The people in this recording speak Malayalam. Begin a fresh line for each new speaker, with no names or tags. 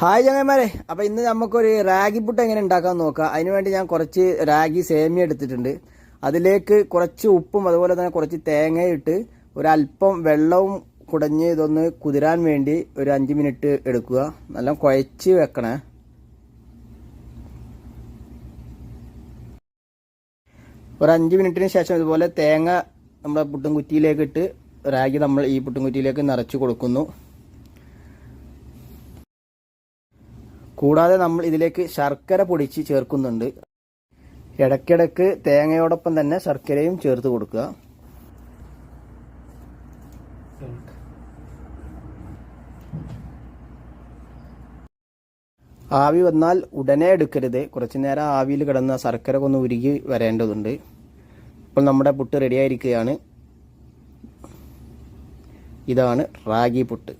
ഹായ് ചങ്ങന്മാരെ അപ്പൊ ഇന്ന് നമുക്കൊരു റാഗി പുട്ട് എങ്ങനെ ഉണ്ടാക്കാൻ നോക്കാം. അതിനുവേണ്ടി ഞാൻ കുറച്ച് റാഗി സേമി എടുത്തിട്ടുണ്ട്. അതിലേക്ക് കുറച്ച് ഉപ്പും അതുപോലെ തന്നെ കുറച്ച് തേങ്ങയും ഇട്ട് ഒരല്പം വെള്ളവും കുടഞ്ഞ് ഇതൊന്ന് കുതിരാൻ വേണ്ടി ഒരു അഞ്ച് മിനിറ്റ് എടുക്കുക. നല്ല കുഴച്ച് വെക്കണേ. ഒരു അഞ്ച് മിനിറ്റിന് ശേഷം ഇതുപോലെ തേങ്ങ നമ്മുടെ പുട്ടും കുറ്റിയിലേക്ക് ഇട്ട് റാഗി നമ്മൾ ഈ പുട്ടും കുറ്റിയിലേക്ക് നിറച്ച് കൊടുക്കുന്നു. കൂടാതെ നമ്മൾ ഇതിലേക്ക് ശർക്കര പൊടിച്ച് ചേർക്കുന്നുണ്ട്. ഇടയ്ക്കിടയ്ക്ക് തേങ്ങയോടൊപ്പം തന്നെ ശർക്കരയും ചേർത്ത് കൊടുക്കുക. ആവി വന്നാൽ ഉടനെ എടുക്കരുത്. കുറച്ചു നേരം ആവിയിൽ കിടന്ന ശർക്കര ഒന്ന് ഉരുകി വരേണ്ടതുണ്ട്. ഇപ്പോൾ നമ്മുടെ പുട്ട് റെഡിയായിരിക്കുകയാണ് ഇതാണ് റാഗി പുട്ട്.